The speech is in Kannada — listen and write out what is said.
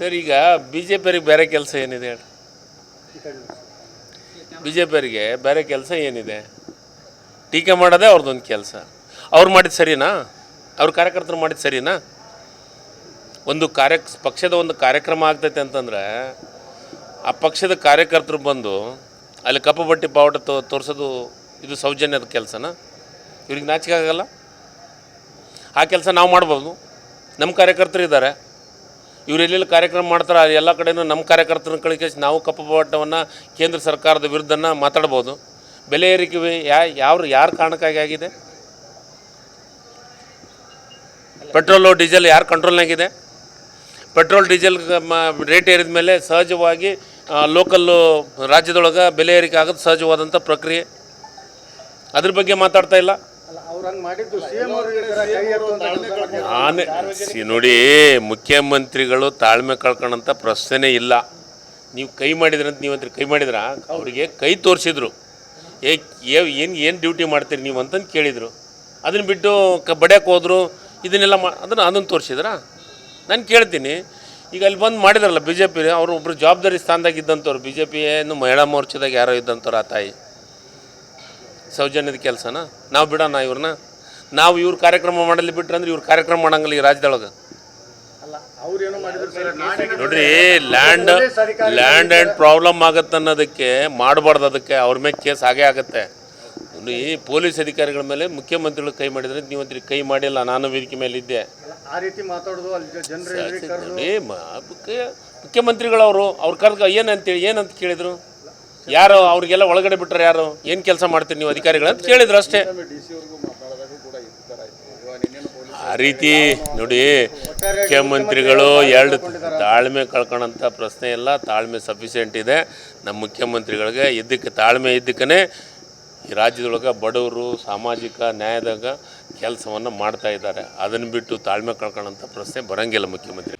ಸರ್, ಈಗ ಬಿ ಜೆ ಪಿಯರಿಗೆ ಬೇರೆ ಕೆಲಸ ಏನಿದೆ ಹೇಳಿ. ಬಿ ಜೆ ಪಿಯರಿಗೆ ಬೇರೆ ಕೆಲಸ ಏನಿದೆ? ಟೀಕೆ ಮಾಡೋದೇ ಅವ್ರದ್ದೊಂದು ಕೆಲಸ. ಅವ್ರು ಮಾಡಿದ ಸರಿನಾ? ಅವ್ರ ಕಾರ್ಯಕರ್ತರು ಮಾಡಿದ ಸರಿನಾ? ಒಂದು ಕಾರ್ಯ, ಪಕ್ಷದ ಒಂದು ಕಾರ್ಯಕ್ರಮ ಆಗ್ತೈತೆ ಅಂತಂದ್ರೆ, ಆ ಪಕ್ಷದ ಕಾರ್ಯಕರ್ತರು ಬಂದು ಅಲ್ಲಿ ಕಪ್ಪು ಬಟ್ಟೆ ಬಾವುಟ ತೋ, ತೋರಿಸೋದು ಇದು ಸೌಜನ್ಯದ ಕೆಲಸನ? ಇವ್ರಿಗೆ ನಾಚಿಕೆ ಆಗಲ್ಲ? ಆ ಕೆಲಸ ನಾವು ಮಾಡ್ಬೋದು. ನಮ್ಮ ಕಾರ್ಯಕರ್ತರು ಇದ್ದಾರೆ. ಇವ್ರು ಎಲ್ಲೆಲ್ಲಿ ಕಾರ್ಯಕ್ರಮ ಮಾಡ್ತಾರೆ, ಅದು ಎಲ್ಲ ಕಡೆನೂ ನಮ್ಮ ಕಾರ್ಯಕರ್ತರನ್ನ ಕಳಿಸಿ ನಾವು ಕಪ್ಪು ಕೇಂದ್ರ ಸರ್ಕಾರದ ವಿರುದ್ಧನ ಮಾತಾಡ್ಬೋದು. ಬೆಲೆ ಏರಿಕೆ ಯಾ ಯಾವ ಯಾರ ಕಾರಣಕ್ಕಾಗಿ ಆಗಿದೆ? ಪೆಟ್ರೋಲು, ಡೀಸೆಲ್ ಯಾರು ಕಂಟ್ರೋಲ್ನಾಗಿದೆ? ಪೆಟ್ರೋಲ್, ಡೀಸೆಲ್ ರೇಟ್ ಏರಿದ ಮೇಲೆ ಸಹಜವಾಗಿ ಲೋಕಲ್ಲು ರಾಜ್ಯದೊಳಗೆ ಬೆಲೆ ಏರಿಕೆ ಆಗೋದು ಸಹಜವಾದಂಥ ಪ್ರಕ್ರಿಯೆ. ಅದ್ರ ಬಗ್ಗೆ ಮಾತಾಡ್ತಾ ಇಲ್ಲ. ಅಲ್ಲ ಅವ್ರು ಹಂಗೆ ಮಾಡಿದ್ದು ಸಿ ಅಂತ ನೋಡಿ ಮುಖ್ಯಮಂತ್ರಿಗಳು ತಾಳ್ಮೆ ಕಳ್ಕೊಂಡಂತ ಪ್ರಶ್ನೆ ಇಲ್ಲ. ನೀವು ಕೈ ಮಾಡಿದ್ರಂತ ನೀವಂತ ಕೈ ಮಾಡಿದ್ರ? ಅವರಿಗೆ ಕೈ ತೋರಿಸಿದ್ರು. ಏ ಏನು ಏನು ಡ್ಯೂಟಿ ಮಾಡ್ತೀರಿ ನೀವು ಅಂತಂದು ಕೇಳಿದರು. ಅದನ್ನು ಬಿಟ್ಟು ಕ ಬಡಿಯಕ್ಕೆ ಹೋದರು ಇದನ್ನೆಲ್ಲ ಮಾ ಅದನ್ನು ಅದನ್ನು ತೋರಿಸಿದ್ರಾ? ನಾನು ಕೇಳ್ತೀನಿ. ಈಗ ಅಲ್ಲಿ ಬಂದು ಮಾಡಿದ್ರಲ್ಲ ಬಿ ಜೆ ಪಿ ಅವರು ಒಬ್ಬರು ಜವಾಬ್ದಾರಿ ಸ್ಥಾನದಾಗ ಇದ್ದಂಥವ್ರು ಬಿ ಜೆ ಪಿ ಏನು ಮಹಿಳಾ ಮೋರ್ಚಾದಾಗ ಯಾರೋ ಇದ್ದಂಥವ್ರು ಆ ತಾಯಿ. ಸೌಜನ್ಯದ ಕೆಲಸನ? ನಾವು ಬಿಡೋಣ ಇವ್ರನ್ನ. ನಾವು ಇವ್ರ ಕಾರ್ಯಕ್ರಮ ಮಾಡಲಿ ಬಿಟ್ರೆ ಅಂದ್ರೆ ಇವ್ರ ಕಾರ್ಯಕ್ರಮ ಮಾಡಂಗಿಲ್ಲ ಈ ರಾಜ್ಯದೊಳಗೆ. ನೋಡ್ರಿ ಲ್ಯಾಂಡ್ ಲ್ಯಾಂಡ್ ಆ್ಯಂಡ್ ಪ್ರಾಬ್ಲಮ್ ಆಗತ್ತೆ ಅನ್ನೋದಕ್ಕೆ ಮಾಡಬಾರ್ದು ಅದಕ್ಕೆ ಅವ್ರ ಮೇಲೆ ಕೇಸ್ ಆಗೇ ಆಗುತ್ತೆ. ಈ ಪೊಲೀಸ್ ಅಧಿಕಾರಿಗಳ ಮೇಲೆ ಮುಖ್ಯಮಂತ್ರಿಗಳು ಕೈ ಮಾಡಿದ್ರೆ ಅಂತ ಕೈ ಮಾಡಿಲ್ಲ ನಾನು ವೇದಿಕೆ ಮೇಲೆ ಇದ್ದೆ. ಮುಖ್ಯಮಂತ್ರಿಗಳವರು ಅವ್ರ ಕರ್ಗ ಏನಂತೇಳಿ ಏನಂತ ಕೇಳಿದ್ರು? ಯಾರು ಅವ್ರಿಗೆಲ್ಲ ಒಳಗಡೆ ಬಿಟ್ಟರೆ ಯಾರು? ಏನು ಕೆಲಸ ಮಾಡ್ತೀರಿ ನೀವು ಅಧಿಕಾರಿಗಳು ಅಂತ ಕೇಳಿದ್ರು ಅಷ್ಟೇ. ಆ ರೀತಿ ನೋಡಿ, ಮುಖ್ಯಮಂತ್ರಿಗಳು ಎರಡು ತಾಳ್ಮೆ ಕಳ್ಕೊಳ್ಳೋಂಥ ಪ್ರಶ್ನೆ ಇಲ್ಲ, ತಾಳ್ಮೆ ಸಫಿಷಿಯೆಂಟ್ ಇದೆ. ನಮ್ಮ ಮುಖ್ಯಮಂತ್ರಿಗಳಿಗೆ ಇದಕ್ಕೆ ತಾಳ್ಮೆ ಇದ್ದಕ್ಕೇ ಈ ರಾಜ್ಯದೊಳಗೆ ಬಡವರು ಸಾಮಾಜಿಕ ನ್ಯಾಯದಾಗ ಕೆಲಸವನ್ನು ಮಾಡ್ತಾ ಇದ್ದಾರೆ. ಅದನ್ನು ಬಿಟ್ಟು ತಾಳ್ಮೆ ಕಳ್ಕೊಳ್ಳೋಂಥ ಪ್ರಶ್ನೆ ಬರಂಗಿಲ್ಲ ಮುಖ್ಯಮಂತ್ರಿ.